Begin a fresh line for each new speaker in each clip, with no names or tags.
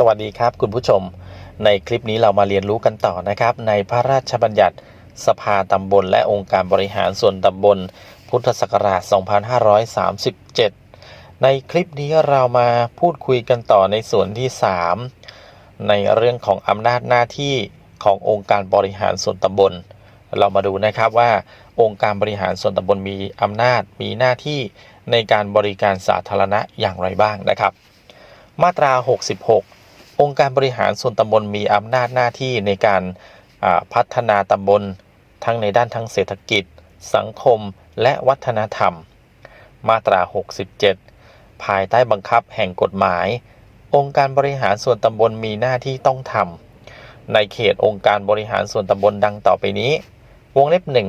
สวัสดีครับคุณผู้ชม ในคลิปนี้เรามาเรียนรู้กันต่อนะครับ ในพระราชบัญญัติสภาตำบล และองค์การบริหารส่วนตำบล พุทธศักราช 2537 ในคลิปนี้เรามาพูดคุยกันต่อในส่วนที่ 3 ในเรื่องของอำนาจหน้าที่ขององค์การบริหารส่วนตำบล เรามาดูนะครับว่า องค์การบริหารส่วนตำบลมีอำนาจมีหน้าที่ในการบริการสาธารณะอย่างไรบ้างนะครับ มาตรา 66 องค์การบริหารส่วนตำบลมีอำนาจหน้าที่ในการพัฒนาตำบลทั้งในด้านทั้งเศรษฐกิจ สังคมและวัฒนธรรม มาตรา 67 ภายใต้บังคับแห่งกฎหมาย องค์การบริหารส่วนตำบลมีหน้าที่ต้องทำในเขตองค์การบริหารส่วนตำบลดังต่อไปนี้ วงเล็บหนึ่ง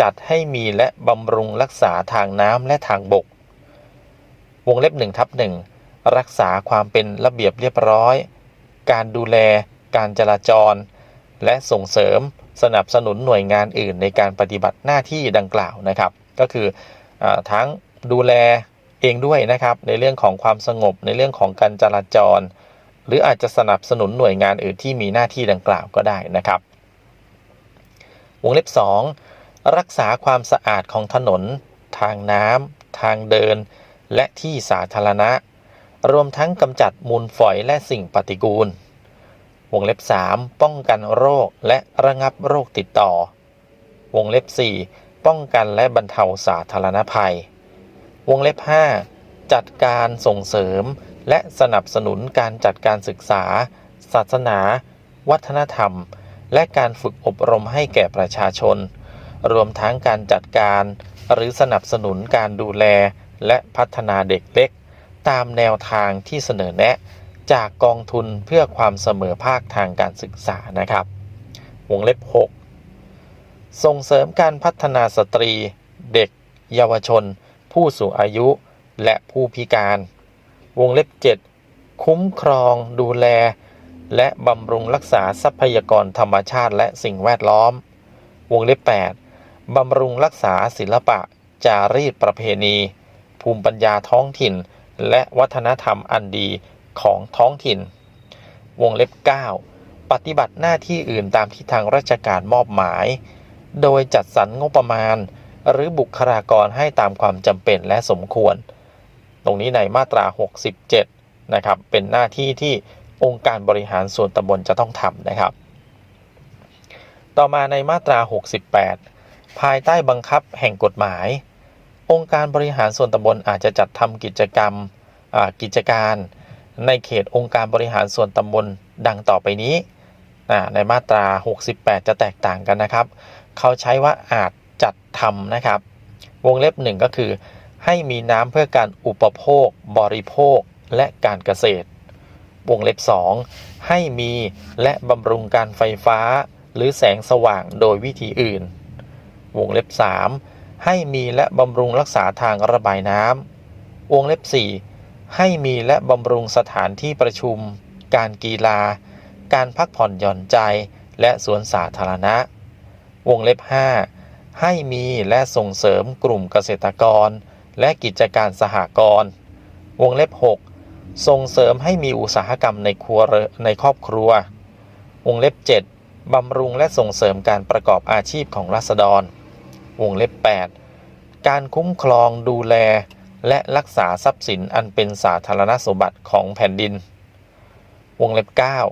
จัดให้มีและบำรุงรักษาทางน้ำและทางบก วงเล็บหนึ่งทับหนึ่ง รักษาความเป็นระเบียบเรียบร้อย การดูแล การจราจร และส่งเสริมสนับสนุนหน่วยงานอื่นในการปฏิบัติหน้าที่ดังกล่าวนะครับ ก็คืออทั้งดูแลเองด้วยนะครับ ในเรื่องของความสงบในเรื่องของการจราจร หรืออาจจะสนับสนุนหน่วยงานอื่นที่มีหน้าที่ดังกล่าวก็ได้นะครับ วงเล็บ 2 รักษาความสะอาดของถนน ทางน้ำทางเดิน และที่สาธารณะ รวมทั้งกำจัดมูลฝอยและสิ่งปฏิกูล วงเล็บ 3 ป้องกันโรคและระงับโรคติดต่อ วงเล็บ 4 ป้องกันและบรรเทาสาธารณภัย วงเล็บ 5 จัดการส่งเสริม และสนับสนุนการจัดการศึกษา ศาสนา วัฒนธรรม และการฝึกอบรมให้แก่ประชาชน รวมทั้งการจัดการ หรือสนับสนุนการดูแลและพัฒนาเด็กเล็ก ตามแนวทางที่เสนอแนะ จากกองทุนเพื่อความเสมอภาคทางการศึกษานะครับ วงเล็บ 6 ส่งเสริมการพัฒนาสตรี เด็ก เยาวชน ผู้สูงอายุ และผู้พิการ วงเล็บ 7 คุ้มครอง ดูแล และบำรุงรักษาทรัพยากรธรรมชาติและสิ่งแวดล้อม วงเล็บ 8 บำรุงรักษาศิลปะ จารีตประเพณี ภูมิปัญญาท้องถิ่น และวัฒนธรรมอันดีของท้องถิ่น วงเล็บ 9 ปฏิบัติหน้าที่อื่นตามที่ทางราชการมอบหมาย โดยจัดสรรงบประมาณ หรือบุคลากรให้ตามความจำเป็นและสมควร ตรงนี้ในมาตรา 67 นะครับ เป็นหน้าที่ที่องค์การบริหารส่วนตำบลจะต้องทำนะครับ ต่อมาในมาตรา 68 ภายใต้บังคับแห่งกฎหมาย องค์การบริหารส่วนตำบลอาจจะจัดทำกิจกรรมกิจการในเขตองค์การบริหารส่วนตำบลดังต่อไปนี้ ในมาตรา 68 จะแตกต่างกันนะครับ เขาใช้ว่าอาจจัดทำนะครับ วงเล็บหนึ่งก็คือ ให้มีน้ำเพื่อการอุปโภค บริโภคและการเกษตร วงเล็บ 2 ให้มีและบำรุงการไฟฟ้า หรือแสงสว่างโดยวิธีอื่น วงเล็บ 3 ให้มีและบำรุงรักษาทางระบายน้ำวงเล็บ 4 ให้มีและบำรุงสถานที่ประชุม การกีฬา การพักผ่อนหย่อนใจ และสวนสาธารณะ วงเล็บ 5 ให้มีและส่งเสริมกลุ่มเกษตรกร และกิจการสหกรณ์ วงเล็บ 6 ส่งเสริมให้มีอุตสาหกรรมในครัวในครอบครัว วงเล็บ 7บำรุงและส่งเสริมการประกอบอาชีพของรัษฎร วงเล็บ 8 การคุ้มครองดูแล และรักษาทรัพย์สินอันเป็นสาธารณสมบัติของแผ่นดิน วงเล็บ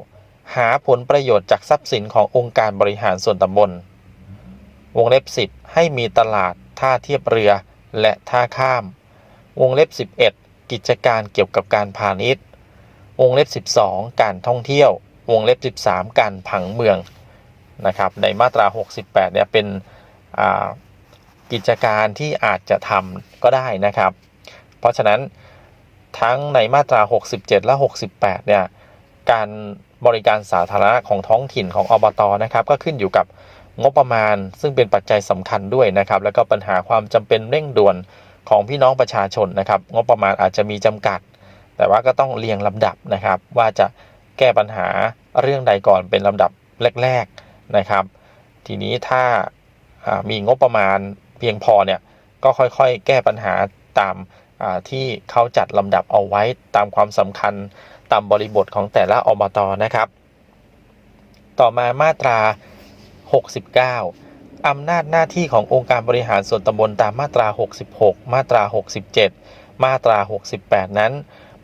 9 หาผลประโยชน์จากทรัพย์สินขององค์การบริหารส่วนตำบล วงเล็บ 10 ให้มีตลาดท่าเทียบเรือและท่าข้าม วงเล็บ 11 กิจการเกี่ยวกับการพาณิชย์ วงเล็บ 12 การท่องเที่ยว วงเล็บ 13 การผังเมืองนะครับในมาตรา 68เนี่ยเป็นอ่า กิจการที่อาจจะทำก็ได้นะครับ เพราะฉะนั้นทั้งในมาตรา 67 และ 68 เนี่ย การบริการสาธารณะของท้องถิ่นของอบตนะครับ ก็ขึ้นอยู่กับงบประมาณ ซึ่งเป็นปัจจัยสำคัญด้วยนะครับ แล้วก็ปัญหาความจำเป็นเร่งด่วนของพี่น้องประชาชนนะครับ งบประมาณอาจจะมีจำกัด แต่ว่าก็ต้องเรียงลำดับนะครับ ว่าจะแก้ปัญหาเรื่องใดก่อนเป็นลำดับแรก ๆนะครับ ทีนี้ถ้ามีงบประมาณ เพียงพอเนี่ยก็ค่อยๆ แก้ปัญหาตามาที่เขาจัดลำดับเอาไว้ตามความสำคัญตามบริบทของแต่ละอบตนะครับ ต่อมามาตรา 69 อำนาจหน้าที่ขององค์การบริหารส่วนตำบลตามมาตรา 66 มาตรา 67 มาตรา 68 นั้น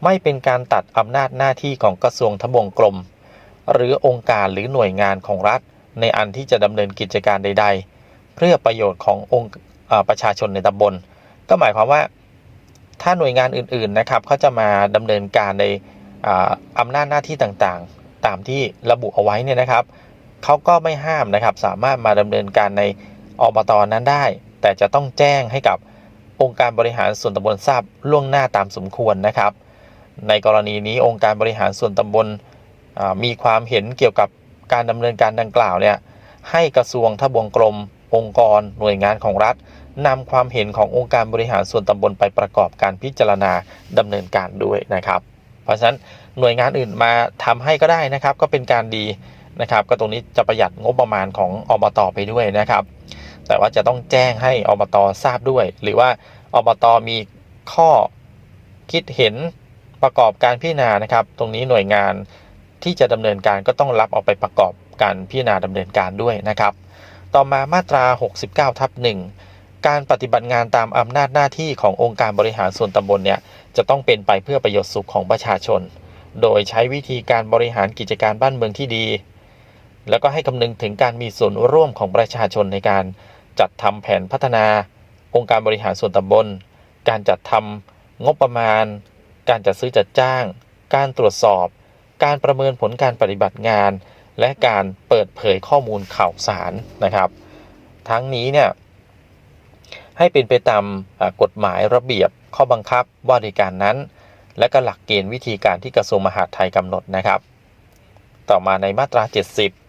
ไม่เป็นการตัดอำนาจหน้าที่ของกระทรวงทบวงกรม หรือองค์การหรือหน่วยงานของรัฐ ในอันที่จะดำเนินกิจการใด ๆ เพื่อประโยชน์ขององค์ประชาชนในตำบล ก็หมายความว่าถ้าหน่วยงานอื่นๆนะครับเขาจะมาดำเนินการในออำนาจหน้าที่ต่างๆ ตามที่ระบุเอาไว้เนี่ยนะครับเขาก็ไม่ห้ามนะครับ สามารถมาดำเนินการในอบตนั้นได้ แต่จะต้องแจ้งให้กับองค์การบริหารส่วนตำบลทราบล่วงหน้าตามสมควรนะครับ ในกรณีนี้องค์การบริหารส่วนตำบลมีความเห็นเกี่ยวกับการดำเนินการดังกล่าวเนี่ยให้กระทรวงทบวงกรม องค์กร หน่วยงานของรัฐนำความเห็นขององค์การบริหารส่วนตำบลไปประกอบการพิจารณาดำเนินการด้วยนะครับ เพราะฉะนั้นหน่วยงานอื่นมาทำให้ก็ได้นะครับ ก็เป็นการดีนะครับ ก็ตรงนี้จะประหยัดงบประมาณของอบตไปด้วยนะครับ แต่ว่าจะต้องแจ้งให้อบตทราบด้วย หรือว่าอบตมีข้อคิดเห็นประกอบการพิจารณานะครับ ตรงนี้หน่วยงานที่จะดำเนินการก็ต้องรับเอาไปประกอบการพิจารณาดำเนินการด้วยนะครับ ต่อมามาตรา 69ทับ1การปฏิบัติงานตามอำนาจหน้าที่ขององค์การบริหารส่วนตำบลเนี่ยจะต้องเป็นไปเพื่อประโยชน์สุขของประชาชน โดยใช้วิธีการบริหารกิจการบ้านเมืองที่ดี แล้วก็ให้คำนึงถึงการมีส่วนร่วมของประชาชนในการจัดทำแผนพัฒนา องค์การบริหารส่วนตำบล การจัดทำงบประมาณ การจัดซื้อจัดจ้าง การตรวจสอบ การประเมินผลการปฏิบัติงาน และการเปิดเผยข้อมูลข่าวสารนะครับ ทั้งนี้เนี่ยให้เป็นไปตามกฎหมายระเบียบข้อบังคับว่าด้วยการนั้น และก็หลักเกณฑ์วิธีการที่กระทรวงมหาดไทยกำหนดนะครับ ต่อมาในมาตรา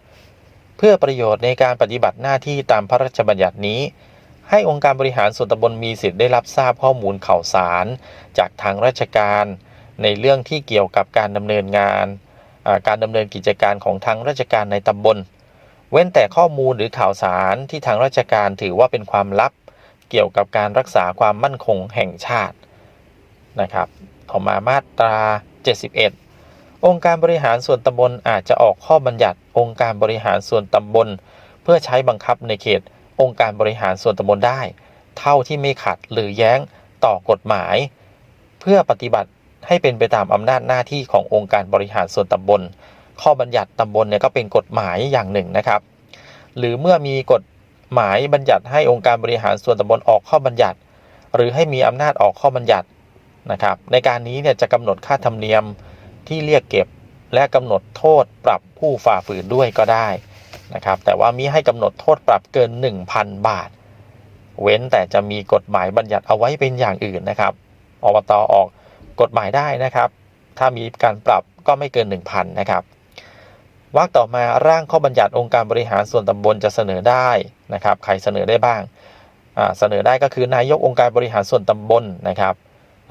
70 เพื่อประโยชน์ในการปฏิบัติหน้าที่ตามพระราชบัญญัตินี้ ให้องค์การบริหารส่วนตำบลมีสิทธิ์ได้รับทราบข้อมูลข่าวสาร จากทางราชการ ในเรื่องที่เกี่ยวกับการดำเนินงาน การดำเนินกิจการของทางราชการในตำบล เว้นแต่ข้อมูลหรือข่าวสารที่ทางราชการถือว่าเป็นความลับ เกี่ยวกับการรักษาความมั่นคงแห่งชาตินะครับต่อมามาตรา 71 องค์การบริหารส่วนตำบลอาจจะออกข้อบัญญัติ องค์การบริหารส่วนตำบล เพื่อใช้บังคับในเขต องค์การบริหารส่วนตำบลได้ เท่าที่ไม่ขัดหรือแย้งต่อกฎหมาย เพื่อปฏิบัติ ให้เป็นไปตามอำนาจหน้าที่ขององค์การบริหารส่วนตำบล ข้อบัญญัติตำบลเนี่ยก็เป็นกฎหมายอย่างหนึ่งนะครับ หรือเมื่อมีกฎหมายบัญญัติให้องค์การบริหารส่วนตำบลออกข้อบัญญัติ หรือให้มีอำนาจออกข้อบัญญัตินะครับ ในการนี้เนี่ยจะกำหนดค่าธรรมเนียมที่เรียกเก็บ และกำหนดโทษปรับผู้ฝ่าฝืนด้วยก็ได้นะครับ แต่ว่ามิให้กำหนดโทษปรับเกิน 1,000 บาท เว้นแต่จะมีกฎหมายบัญญัติเอาไว้เป็นอย่างอื่นนะครับอบตออก กฎหมายได้นะครับ ถ้ามีการปรับก็ไม่เกิน 1,000นะครับวรรคต่อมาร่างข้อบัญญัติองค์การบริหารส่วนตำบลจะเสนอได้นะครับ ใครเสนอได้บ้างเสนอได้ก็คือนายกองค์การบริหารส่วนตำบลนะครับ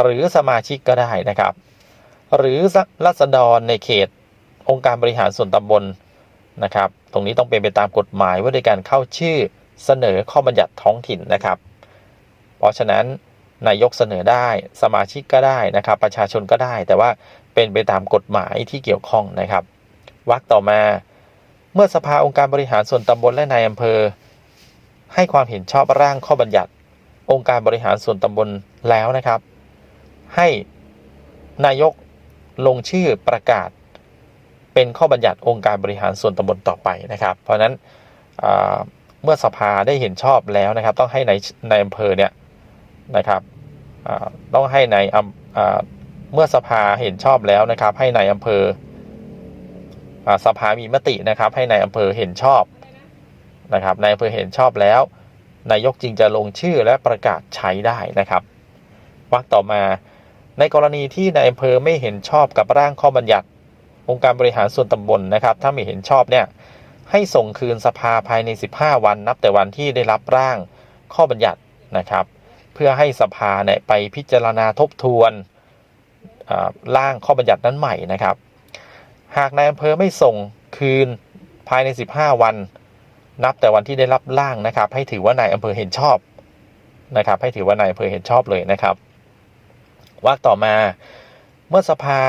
หรือสมาชิกก็ได้นะครับ หรือรัษฎรในเขตองค์การบริหารส่วนตำบลนะครับ ตรงนี้ต้องเป็นไปตามกฎหมายว่าด้วยการเข้าชื่อเสนอข้อบัญญัติท้องถิ่นนะครับ เพราะฉะนั้น นายกเสนอได้ สมาชิกก็ได้นะครับ ประชาชนก็ได้ แต่ว่าเป็นไปตามกฎหมายที่เกี่ยวข้องนะครับวรรคต่อมา เมื่อสภาองค์การบริหารส่วนตำบลและนายอำเภอ ให้ความเห็นชอบร่างข้อบัญญัติ องค์การบริหารส่วนตำบลแล้วนะครับ ให้นายกลงชื่อประกาศ เป็นข้อบัญญัติองค์การบริหารส่วนตำบลต่อไปนะครับ เพราะนั้นเมื่อสภาได้เห็นชอบแล้วนะครับ ต้องให้ในในอำเภอเนี่ย นะครับต้องให้ในเมื่อสภาเห็นชอบแล้วนะครับ ให้ในอำเภออสภามีมตินะครับ ให้ในอำเภอเห็นชอบนะครับในอำเภอเห็นชอบแล้ว นายกจึงจะลงชื่อและประกาศใช้ได้นะครับวรรคต่อมาในกรณีที่นายอำเภอไม่เห็นชอบกับร่างข้อบัญญัติ องค์การบริหารส่วนตำบลนะครับ ถ้าไม่เห็นชอบเนี่ยให้ส่งคืนสภาภายใน 15 วันนับแต่วันที่ได้รับร่างข้อบัญญัตินะครับ เพื่อให้สภาเนี่ยไปพิจารณาทบทวนร่างข้อบัญญัตินั้นใหม่นะครับ หากนายอำเภอไม่ส่งคืนภายใน 15 วัน นับแต่วันที่ได้รับร่างนะครับ ให้ถือว่านายอำเภอเห็นชอบนะครับ ให้ถือว่านายอำเภอเห็นชอบเลยนะครับว่าต่อมาเมื่อสภา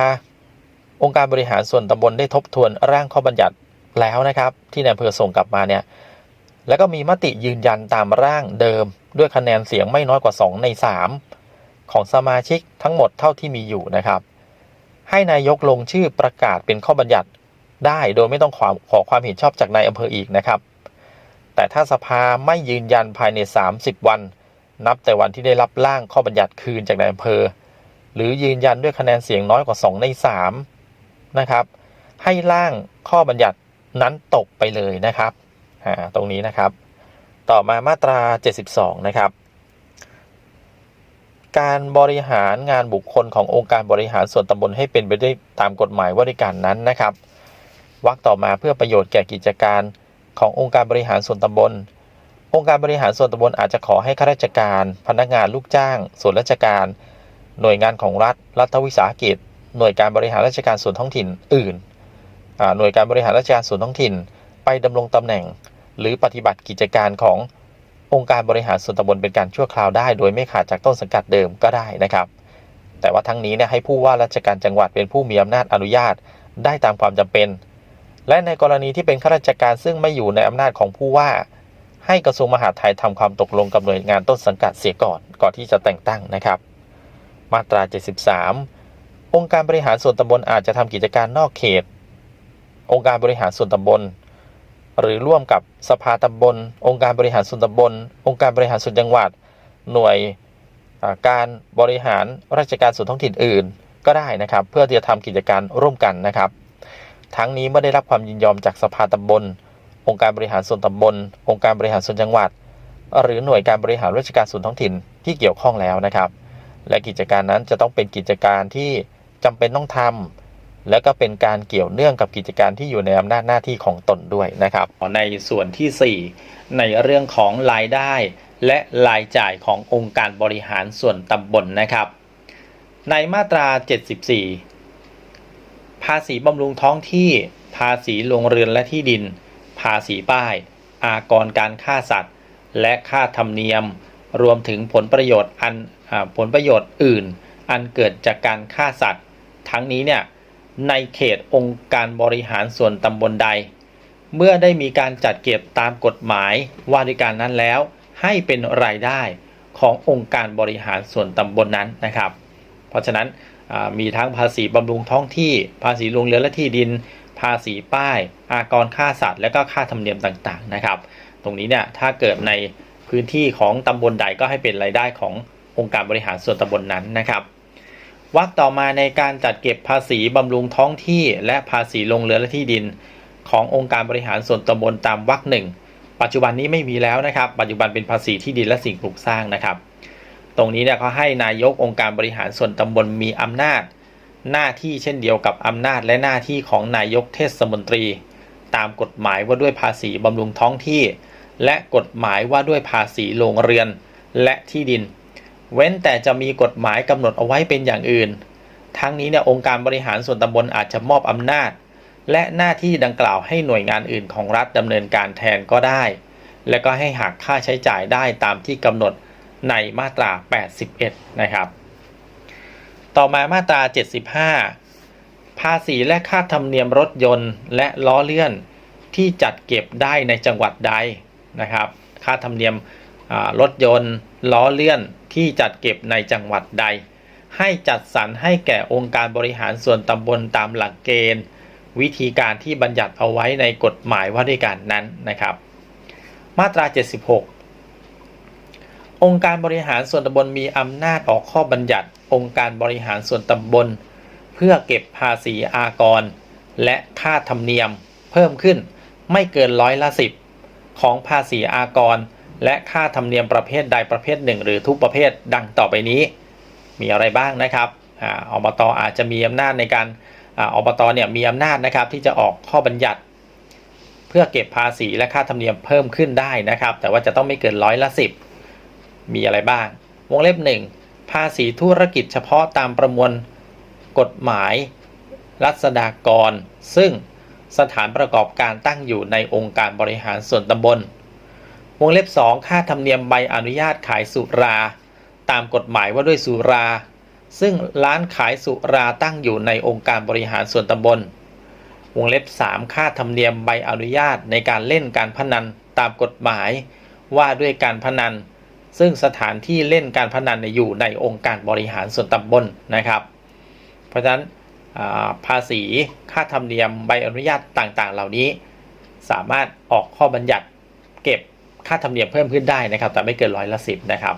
องค์การบริหารส่วนตำบลได้ทบทวนร่างข้อบัญญัติแล้วนะครับ ที่นายอำเภอส่งกลับมาเนี่ย แล้วก็มีมติยืนยันตามร่างเดิม ด้วยคะแนนเสียงไม่น้อยกว่า 2 ใน 3 ของสมาชิกทั้งหมดเท่าที่มีอยู่นะครับ ให้นายกลงชื่อประกาศเป็นข้อบัญญัติได้โดยไม่ต้องขอขอความเห็นชอบจากนายอำเภออีกนะครับ แต่ถ้าสภาไม่ยืนยันภายใน 30 วัน นับแต่วันที่ได้รับร่างข้อบัญญัติคืนจากนายอำเภอ หรือยืนยันด้วยคะแนนเสียงน้อยกว่า 2 ใน 3 นะครับ ให้ร่างข้อบัญญัตินั้นตกไปเลยนะครับ อ่าตรงนี้นะครับ ต่อมามาตรา 72 นะครับ การบริหารงานบุคคลขององค์การบริหารส่วนตำบลให้เป็นไปได้ตามกฎหมายว่าด้วยการนั้นนะครับวรรคต่อมาเพื่อประโยชน์แก่กิจการขององค์การบริหารส่วนตำบล องค์การบริหารส่วนตำบลอาจจะขอให้ข้าราชการ พนักงานลูกจ้าง ส่วนราชการ หน่วยงานของรัฐ รัฐวิสาหกิจ หน่วยการบริหารราชการส่วนท้องถิ่นอื่น หน่วยการบริหารราชการส่วนท้องถิ่น ไปดำรงตำแหน่ง หรือปฏิบัติกิจการขององค์การบริหารส่วนตำบลเป็นการชั่วคราวได้ โดยไม่ขาดจากต้นสังกัดเดิมก็ได้นะครับ แต่ว่าทั้งนี้เนี่ยให้ผู้ว่าราชการจังหวัดเป็นผู้มีอำนาจอนุญาตได้ตามความจำเป็น และในกรณีที่เป็นข้าราชการซึ่งไม่อยู่ในอำนาจของผู้ว่า ให้กระทรวงมหาดไทยทำความตกลงกับหน่วยงานต้นสังกัดเสียก่อนก่อนที่จะแต่งตั้งนะครับ มาตรา 73 องค์การบริหารส่วนตำบลอาจจะทำกิจการนอกเขต องค์การบริหารส่วนตำบล หรือร่วมกับสภาตำบล องค์การบริหารส่วนตำบล องค์การบริหารส่วนจังหวัด หน่วยการบริหารราชการส่วนท้องถิ่นอื่น ก็ได้นะครับ เพื่อที่จะทำกิจการร่วมกันนะครับ ทั้งนี้เมื่อได้รับความยินยอมจากสภาตำบล องค์การบริหารส่วนตำบล องค์การบริหารส่วนจังหวัด หรือหน่วยการบริหารราชการส่วนท้องถิ่นที่เกี่ยวข้องแล้วนะครับ และกิจการนั้นจะต้องเป็นกิจการที่จำเป็นต้องทำ และก็เป็นการเกี่ยวเนื่องกับกิจการที่อยู่ในอำนาจหน้าที่ของตนด้วยนะครับ ในส่วนที่ 4 ในเรื่องของรายได้ และรายจ่ายขององค์การบริหารส่วนตำบลนะครับ ในมาตรา 74 ภาษีบำรุงท้องที่ ภาษีโรงเรือนและที่ดิน ภาษีป้าย อากรการฆ่าสัตว์ และค่าธรรมเนียม รวมถึงผลประโยชน์อันอผลประโยชน์อื่น อันเกิดจากการฆ่าสัตว์ ทั้งนี้เนี่ย ในเขตองค์การบริหารส่วนตำบลใด เมื่อได้มีการจัดเก็บตามกฎหมายว่าด้วยการนั้นแล้ว ให้เป็นรายได้ขององค์การบริหารส่วนตำบลนั้นนะครับ เพราะฉะนั้นมีทั้งภาษีบำรุงท้องที่ ภาษีโรงเรือนและที่ดิน ภาษีป้าย อากรค่าสัตว์ และก็ค่าธรรมเนียมต่างๆนะครับ ตรงนี้เนี่ยถ้าเกิดในพื้นที่ของตำบลใดก็ให้เป็นรายได้ขององค์การบริหารส่วนตำบลนั้นนะครับ วรรคต่อมาในการจัดเก็บภาษีบำรุงท้องที่และภาษีโรงเรือนและที่ดิน ขององค์การบริหารส่วนตำบลตามวรรคหนึ่งปัจจุบันนี้ไม่มีแล้วนะครับ ปัจจุบันเป็นภาษีที่ดินและสิ่งปลูกสร้างนะครับ ตรงนี้เนี่ยเขาให้นายกองค์การบริหารส่วนตำบลมีอำนาจ หน้าที่เช่นเดียวกับอำนาจและหน้าที่ของนายกเทศมนตรี ตามกฎหมายว่าด้วยภาษีบำรุงท้องที่ และกฎหมายว่าด้วยภาษีโรงเรือน และที่ดิน เว้นแต่จะมีกฎหมายกำหนดเอาไว้เป็นอย่างอื่น ทั้งนี้เนี่ยองค์การบริหารส่วนตำบลอาจจะมอบอำนาจ และหน้าที่ดังกล่าวให้หน่วยงานอื่นของรัฐดำเนินการแทนก็ได้ และก็ให้หักค่าใช้จ่ายได้ตามที่กำหนดในมาตรา 81 นะครับ ต่อมามาตรา 75 ภาษีและค่าธรรมเนียมรถยนต์และล้อเลื่อนที่จัดเก็บได้ในจังหวัดใดนะครับ ค่าธรรมเนียม รถยนต์ล้อเลื่อนที่จัดเก็บในจังหวัดใด ให้จัดสรรให้แก่องค์การบริหารส่วนตำบลตามหลักเกณฑ์ วิธีการที่บัญญัติเอาไว้ในกฎหมายว่าด้วยการนั้นนะครับ มาตรา 76 องค์การบริหารส่วนตำบลมีอำนาจออกข้อบัญญัติ องค์การบริหารส่วนตำบล เพื่อเก็บภาษีอากร และค่าธรรมเนียมเพิ่มขึ้นไม่เกินร้อยละสิบของภาษีอากร และค่าธรรมเนียมประเภทใดประเภทหนึ่ง หรือทุกประเภทดังต่อไปนี้ มีอะไรบ้างนะครับออบตอาจจะมีอำนาจในการออบตเนี่ยมีอำนาจนะครับที่จะออกข้อบัญญัติ เพื่อเก็บภาษีและค่าธรรมเนียมเพิ่มขึ้นได้นะครับ แต่ว่าจะต้องไม่เกินร้อยละสิบมีอะไรบ้าง วงเล็บหนึ่งภาษีธุรกิจเฉพาะตามประมวลกฎหมายรัษฎากร ซึ่งสถานประกอบการตั้งอยู่ในองค์การบริหารส่วนตำบล วงเล็บ 2 ค่าธรรมเนียมใบอนุญาตขายสุรา ตามกฎหมายว่าด้วยสุรา ซึ่งร้านขายสุราตั้งอยู่ในองค์การบริหารส่วนตำบล วงเล็บ 3 ค่าธรรมเนียมใบอนุญาตในการเล่นการพนันตามกฎหมายว่าด้วยการพนัน ซึ่งสถานที่เล่นการพนันอยู่ในองค์การบริหารส่วนตำบลนะครับ เพราะฉะนั้นภาษีค่าธรรมเนียมใบอนุญาตต่างๆ เหล่านี้ สามารถออกข้อบัญญัติเก็บ ค่าธรรมเนียมเพิ่มขึ้นได้นะครับ แต่ไม่เกินร้อยละสิบนะครับ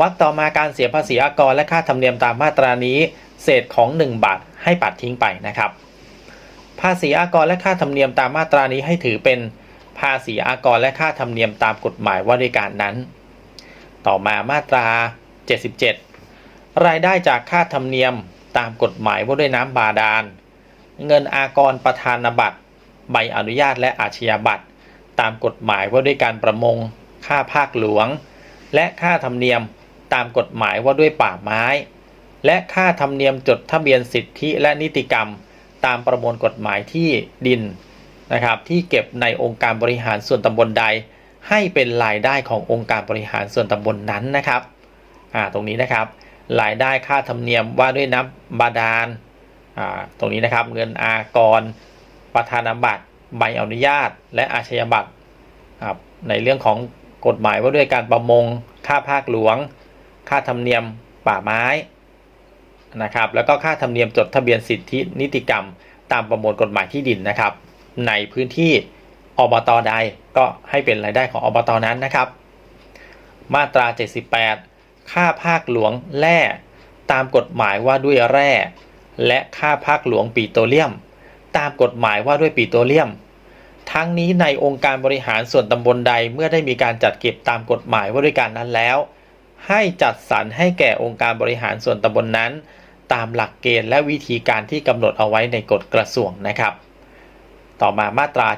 วักต่อมาการเสียภาษีอากรและค่าธรรมเนียมตามมาตรานี้ เศษของ 1 บาทให้ปัดทิ้งไปนะครับ ภาษีอากรและค่าธรรมเนียมตามมาตรานี้ให้ถือเป็นภาษีอากรและค่าธรรมเนียมตามกฎหมายว่าด้วยการนั้น ต่อมามาตรา 77 รายได้จากค่าธรรมเนียมตามกฎหมายว่าด้วยน้ำบาดาล เงินอากรประธานบัตร ใบอนุญาตและอาชญาบัตร ตามกฎหมายว่าด้วยการประมง ค่าภาคหลวง และค่าธรรมเนียมตามกฎหมายว่าด้วยป่าไม้ และค่าธรรมเนียมจดทะเบียนสิทธิและนิติกรรม ตามประมวลกฎหมายที่ดินนะครับที่เก็บในองค์การบริหารส่วนตำบลใด ให้เป็นรายได้ขององค์การบริหารส่วนตำบลนนั้นนะครับอ่าตรงนี้นะครับรายได้ค่าธรรมเนียมว่าด้วยน้ำบาดาลอ่าตรงนี้นะครับเงินอากรประธานบัตร ใบอนุญาตและอาชญาบัตรครับในเรื่องของกฎหมายว่าด้วยการประมง ค่าภาคหลวง ค่าธรรมเนียมป่าไม้นะครับ แล้วก็ค่าธรรมเนียมจดทะเบียนสิทธินิติกรรม ตามประมวลกฎหมายที่ดินนะครับ ในพื้นที่อบตใดก็ให้เป็นรายได้ของอบตนั้นนะครับ มาตรา 78 ค่าภาคหลวงแร่ตามกฎหมายว่าด้วยแร่ และค่าภาคหลวงปิโตรเลียม ตามกฎหมายว่าด้วยปิโตรเลียม ทั้งนี้ในองค์การบริหารส่วนตำบลใดเมื่อได้มีการจัดเก็บตามกฎหมายว่าด้วยการนั้นแล้ว ให้จัดสรรให้แก่องค์การบริหารส่วนตำบลนั้น ตามหลักเกณฑ์และวิธีการที่กำหนดเอาไว้ในกฎกระทรวงนะครับ ต่อมามาตรา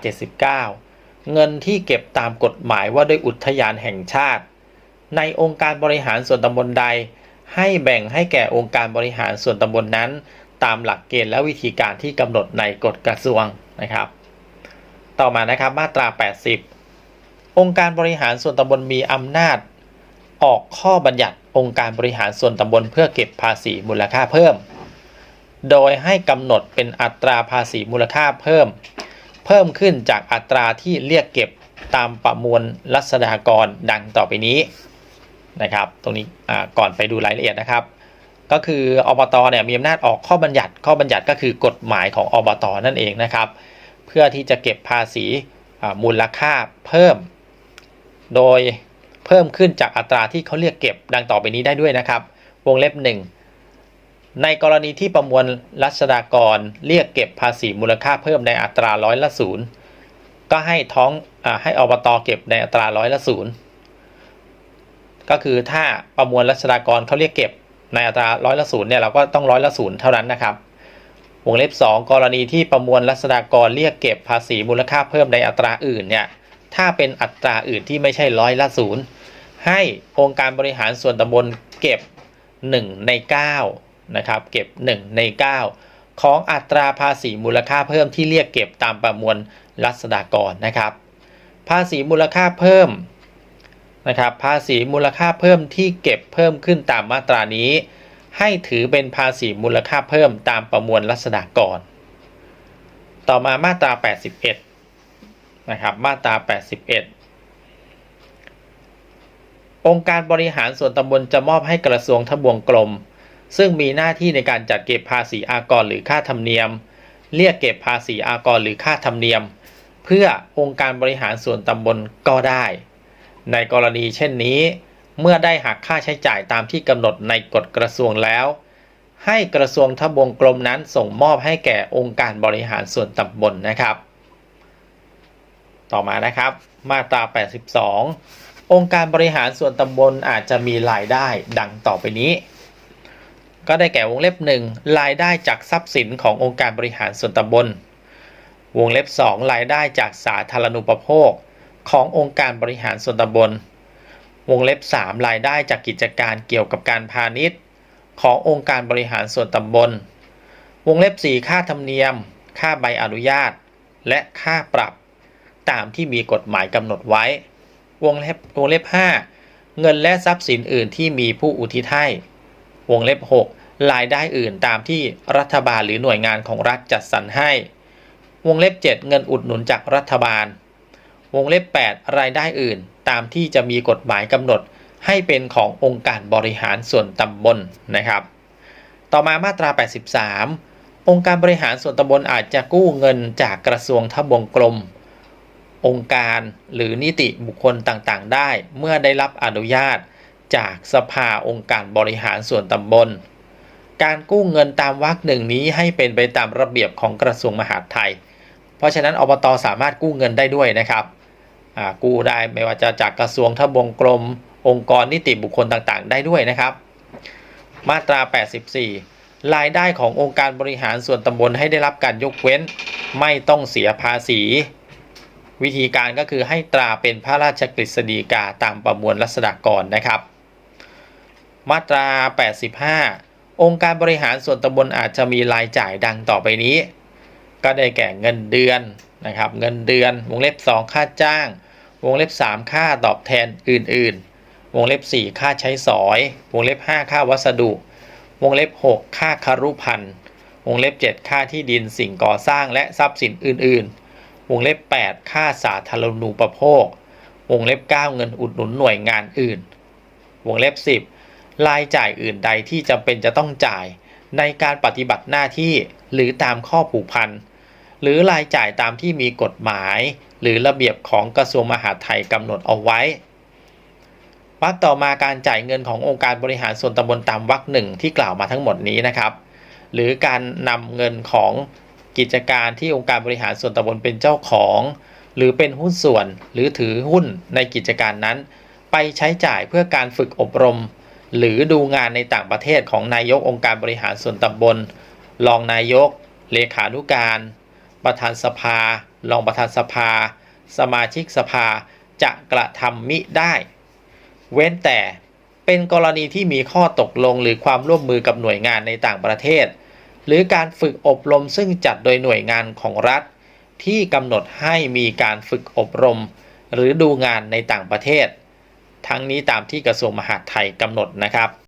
79 เงินที่เก็บตามกฎหมายว่าด้วยอุทยานแห่งชาติ ในองค์การบริหารส่วนตำบลใด ให้แบ่งให้แก่องค์การบริหารส่วนตำบลนั้น ตามหลักเกณฑ์และวิธีการที่กำหนดในกฎกระทรวงนะครับ ต่อมานะครับมาตรา 80 องค์การบริหารส่วนตำบลมีอำนาจ ออกข้อบัญญัติองค์การบริหารส่วนตำบลเพื่อเก็บภาษีมูลค่าเพิ่ม โดยให้กำหนดเป็นอัตราภาษีมูลค่าเพิ่ม เพิ่มขึ้นจากอัตราที่เรียกเก็บตามประมวลรัษฎากรดังต่อไปนี้นะครับ ตรงนี้ก่อนไปดูรายละเอียดนะครับ ก็คืออบตเนี่ยมีอำนาจออกข้อบัญญัติข้อบัญญัติก็คือกฎหมายของอบตนั่นเองนะครับ เพื่อที่จะเก็บภาษีมูลค่าเพิ่ม โดยเพิ่มขึ้นจากอัตราที่เขาเรียกเก็บดังต่อไปนี้ได้ด้วยนะครับ วงเล็บ 1 ในกรณีที่ประมวลรัษฎากรเรียกเก็บภาษีมูลค่าเพิ่มในอัตราร้อยละศูนย์ก็ให้ท้องอให้อบตเก็บในอัตราร้อยละศูนย์ก็คือถ้าประมวลรัษฎากรเขาเรียกเก็บในอัตราร้อยละศูนย์เนี่ยเราก็ต้องร้อยละศูนย์เท่านั้นนะครับ วงเล็บ 2 กรณีที่ประมวลรัษฎากรเรียกเก็บภาษีมูลค่าเพิ่มในอัตราอื่นเนี่ยถ้าเป็นอัตราอื่นที่ไม่ใช่ร้อยละศูนย์ให้องค์การบริหารส่วนตำบลเก็บ 1 ใน9นะครับเก็บ 1 ใน 9 ของอัตราภาษีมูลค่าเพิ่มที่เรียกเก็บตามประมวลรัษฎากรนะครับ ภาษีมูลค่าเพิ่มนะครับภาษีมูลค่าเพิ่มที่เก็บเพิ่มขึ้นตามมาตรานี้ ให้ถือเป็นภาษีมูลค่าเพิ่มตามประมวลรัษฎากร ต่อมามาตรา 81 นะครับ มาตรา 81 องค์การบริหารส่วนตำบลจะมอบให้กระทรวงทบวงกรม ซึ่งมีหน้าที่ในการจัดเก็บภาษีอากรหรือค่าธรรมเนียม เรียกเก็บภาษีอากรหรือค่าธรรมเนียม เพื่อองค์การบริหารส่วนตำบลก็ได้ ในกรณีเช่นนี้ เมื่อได้หักค่าใช้จ่ายตามที่กำหนดในกฎกระทรวงแล้ว ให้กระทรวงทบวงกรมนั้นส่งมอบให้แก่องค์การบริหารส่วนตำบลนะครับ ต่อมานะครับ มาตรา 82 องค์การบริหารส่วนตำบลอาจจะมีรายได้ดังต่อไปนี้ ก็ได้แก่วงเล็บ 1 รายได้จากทรัพย์สินขององค์การบริหารส่วนตำบล วงเล็บ 2 รายได้จากสาธารณูปโภค ขององค์การบริหารส่วนตำบล วงเล็บ 3 รายได้จากกิจการเกี่ยวกับการพาณิชย์ ขององค์การบริหารส่วนตำบล วงเล็บ 4 ค่าธรรมเนียม ค่าใบอนุญาต และค่าปรับ ตามที่มีกฎหมายกำหนดไว้ วงเล็บวงเล็บ 5 เงินและทรัพย์สินอื่นที่มีผู้อุทิศให้ วงเล็บ 6 รายได้อื่นตามที่รัฐบาลหรือหน่วยงานของรัฐจัดสรรให้ วงเล็บ 7 เงินอุดหนุนจากรัฐบาล วงเล็บ 8 รายได้อื่น ตามที่จะมีกฎหมายกำหนดให้เป็นขององค์การบริหารส่วนตำบลนะครับ ต่อมามาตรา 83 องค์การบริหารส่วนตำบลอาจจะกู้เงินจากกระทรวงทบวงกรมองค์การหรือนิติบุคคลต่างๆ ได้ เมื่อได้รับอนุญาตจากสภาองค์การบริหารส่วนตำบล การกู้เงินตามวรรคหนึ่งนี้ให้เป็นไปตามระเบียบของกระทรวงมหาดไทย เพราะฉะนั้นอบตสามารถกู้เงินได้ด้วยนะครับ กู้ได้ไม่ว่าจะจากกระทรวงทบวงกรม องค์กรนิติบุคคลต่างๆ ได้ด้วยนะครับ มาตรา 84 รายได้ขององค์การบริหารส่วนตำบลให้ได้รับการยกเว้น ไม่ต้องเสียภาษี วิธีการก็คือให้ตราเป็นพระราชกฤษฎีกาตามประมวลรัษฎากรนะครับ มาตรา 85 องค์การบริหารส่วนตำบลอาจจะมีรายจ่ายดังต่อไปนี้ ก็ได้แก่เงินเดือนนะครับ เงินเดือนวงเล็บ 2 ค่าจ้าง วงเล็บ 3 ค่าตอบแทนอื่น ๆ วงเล็บ 4 ค่าใช้สอย วงเล็บ 5 ค่าวัสดุ วงเล็บ 6 ค่าคารุพันธ์วงเล็บ 7 ค่าที่ดินสิ่งก่อสร้างและทรัพย์สินอื่น ๆ วงเล็บ 8 ค่าสาธารณูปโภควงเล็บ 9 เงินอุดหนุนหน่วยงานอื่น วงเล็บ 10 รายจ่ายอื่นใดที่จำเป็นจะต้องจ่าย ในการปฏิบัติหน้าที่หรือตามข้อผูกพันหรือรายจ่ายตามที่มีกฎหมาย หรือระเบียบของกระทรวงมหาดไทยกำหนดเอาไว้วรรคต่อมาการจ่ายเงินขององค์การบริหารส่วนตำบลตามวรรคหนึ่งที่กล่าวมาทั้งหมดนี้นะครับ หรือการนำเงินของกิจการที่องค์การบริหารส่วนตำบลเป็นเจ้าของ หรือเป็นหุ้นส่วนหรือถือหุ้นในกิจการนั้น ไปใช้จ่ายเพื่อการฝึกอบรม หรือดูงานในต่างประเทศของนายกองค์การบริหารส่วนตำบลรองนายก เลขานุการ ประธานสภา รองประธานสภา สมาชิกสภาจะกระทำมิได้ เว้นแต่เป็นกรณีที่มีข้อตกลงหรือความร่วมมือกับหน่วยงานในต่างประเทศ หรือการฝึกอบรมซึ่งจัดโดยหน่วยงานของรัฐ ที่กำหนดให้มีการฝึกอบรม หรือดูงานในต่างประเทศ ทั้งนี้ตามที่กระทรวงมหาดไทยกำหนดนะครับ